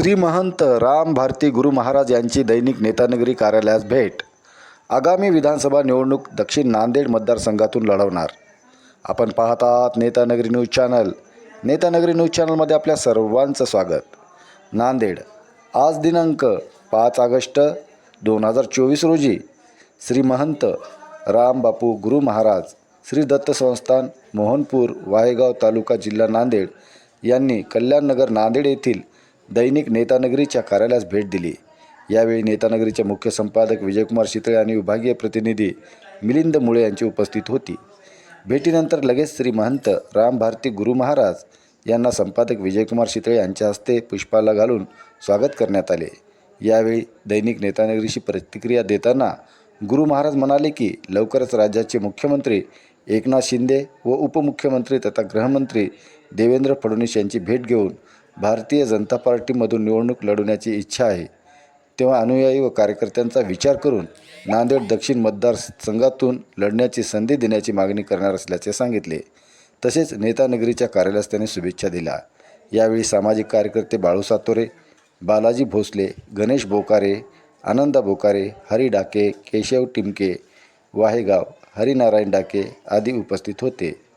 श्री महंत राम भारती गुरु महाराज यांची दैनिक नेतानगरी कार्यालयास भेट. आगामी विधानसभा निवडणूक दक्षिण नांदेड मतदारसंघातून लढवणार. आपण पाहत आहात Netanagari news channel. Netanagari news चॅनलमध्ये आपल्या सर्वांचं स्वागत. नांदेड आज दिनांक पाच ऑगस्ट दोन हजार चोवीस रोजी श्री महंत रामबापू गुरु महाराज श्री दत्त संस्थान मोहनपूर वाहेगाव तालुका जिल्हा नांदेड यांनी कल्याणनगर नांदेड येथील दैनिक नेतानगरीच्या कार्यालयास भेट दिली. यावेळी नेतानगरीचे मुख्य संपादक विजयकुमार शितळे आणि विभागीय प्रतिनिधी मिलिंद मुळे यांची उपस्थित होती. भेटीनंतर लगेच श्री महंत राम भारती गुरु महाराज यांना संपादक विजयकुमार शितळे यांच्या हस्ते पुष्पाला घालून स्वागत करण्यात आले. यावेळी दैनिक नेतानगरीशी प्रतिक्रिया देताना गुरु महाराज म्हणाले की लवकरच राज्याचे मुख्यमंत्री एकनाथ शिंदे व उपमुख्यमंत्री तथा गृहमंत्री देवेंद्र फडणवीस यांची भेट घेऊन भारतीय जनता पार्टीमधून निवडणूक लढवण्याची इच्छा आहे. तेव्हा अनुयायी व कार्यकर्त्यांचा विचार करून नांदेड दक्षिण मतदारसंघातून लढण्याची संधी देण्याची मागणी करणार असल्याचे सांगितले. तसेच नेतानगरीच्या कार्यालयास त्यांनी शुभेच्छा दिल्या. यावेळी सामाजिक कार्यकर्ते बाळू सातोरे बालाजी भोसले गणेश बोकारे आनंदा बोकारे हरी डाके केशव टिमके वाहेगाव हरिनारायण डाके आदी उपस्थित होते.